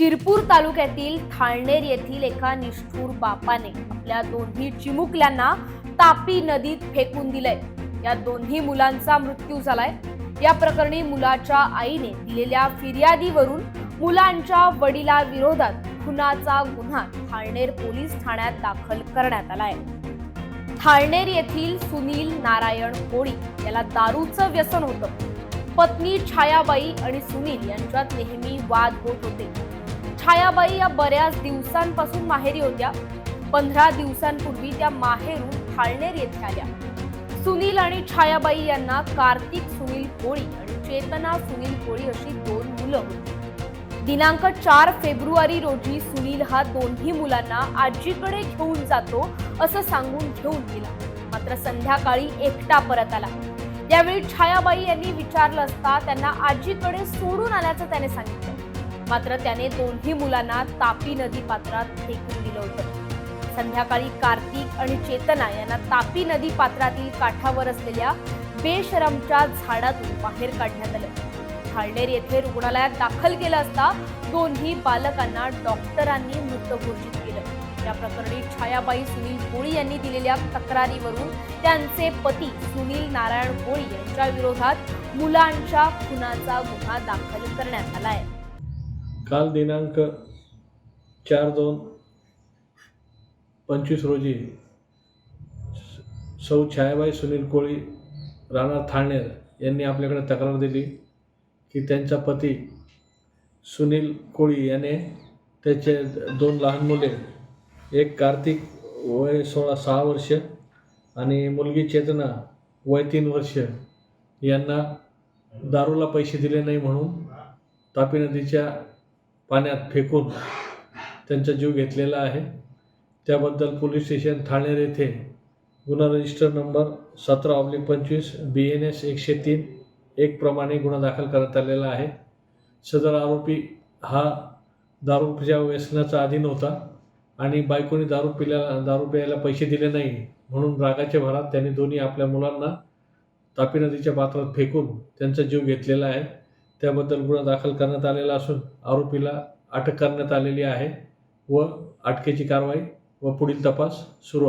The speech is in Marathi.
शिरपूर तालुक्यातील थाळनेर येथील एका निष्ठूर बापाने आपल्या दोन्ही चिमुकल्यांना तापी नदीत फेकून दिलंय. या दोन्ही मुलांचा मृत्यू झालाय. या प्रकरणी मुलाच्या आईने दिलेल्या फिर्यादीवरून मुलांच्या वडिलाविरोधात खुनाचा गुन्हा थाळनेर पोलीस ठाण्यात दाखल करण्यात आलाय. थाळनेर येथील सुनील नारायण कोळी याला दारूचं व्यसन होतं. पत्नी छायाबाई आणि सुनील यांच्यात नेहमी वाद होत होते. छायाबाई या बऱ्याच दिवसांपासून माहेरी होत्या. पंधरा दिवसांपूर्वी त्या माहेरून थाळनेर येथे आल्या. सुनील आणि छायाबाई यांना कार्तिक सुनील कोळी आणि चेतना सुनील कोळी अशी दोन मुलं होती. दिनांक चार फेब्रुवारी रोजी सुनील हा दोन्ही मुलांना आजीकडे घेऊन जातो असं सांगून घेऊन गेला. मात्र संध्याकाळी एकटा परत आला. यावेळी छायाबाई यांनी विचारलं असता त्यांना आजीकडे सोडून आल्याचं त्याने सांगितलं. मात्र त्याने दोन्ही मुलांना तापी नदी पात्रात फेकून दिलं होतं. संध्याकाळी कार्तिक आणि चेतना यांना तापी नदी पात्रातील काठावर असलेल्या बेशरमच्या झाडातून बाहेर काढण्यात आलं. थाळनेर येथे रुग्णालयात दाखल केलं असता दोन्ही बालकांना डॉक्टरांनी मृत घोषित केलं. या प्रकरणी छायाबाई सुनील कोळी यांनी दिलेल्या तक्रारीवरून त्यांचे पती सुनील नारायण कोळी यांच्या विरोधात मुलांच्या खुनाचा गुन्हा दाखल करण्यात आला आहे. काल दिनांक चार दोन पंचवीस रोजी सौ छायाबाई सुनील कोळी राणा थाळनेर यांनी आपल्याकडे तक्रार दिली की त्यांचा पती सुनील कोळी याने त्याचे दोन लहान मुले एक कार्तिक वय सोळा सहा वर्ष आणि मुलगी चेतना वय तीन वर्ष यांना दारूला पैसे दिले नाही म्हणून तापी नदीच्या पाण्यात फेकून त्यांचा जीव घेतलेला आहे. त्याबद्दल पोलीस स्टेशन ठाणेर येथे गुन्हा रजिस्टर नंबर सतरा ऑब्लिक पंचवीस बी एन एस एकशे तीन एक प्रमाणे गुन्हा दाखल करण्यात आलेला आहे. सदर आरोपी हा दारूच्या व्यसनाचा अधीन होता आणि बायकोने दारू पिल्या दारू प्यायला पैसे दिले नाही म्हणून रागाच्या भरात त्याने दोन्ही आपल्या मुलांना तापी नदीच्या पात्रात फेकून त्यांचा जीव घेतलेला आहे. त्याबद्दल गुन्हा दाखल करण्यात आलेला असून आरोपीला अटक करण्यात आलेली आहे व अटकेची कारवाई व पुढील तपास सुरू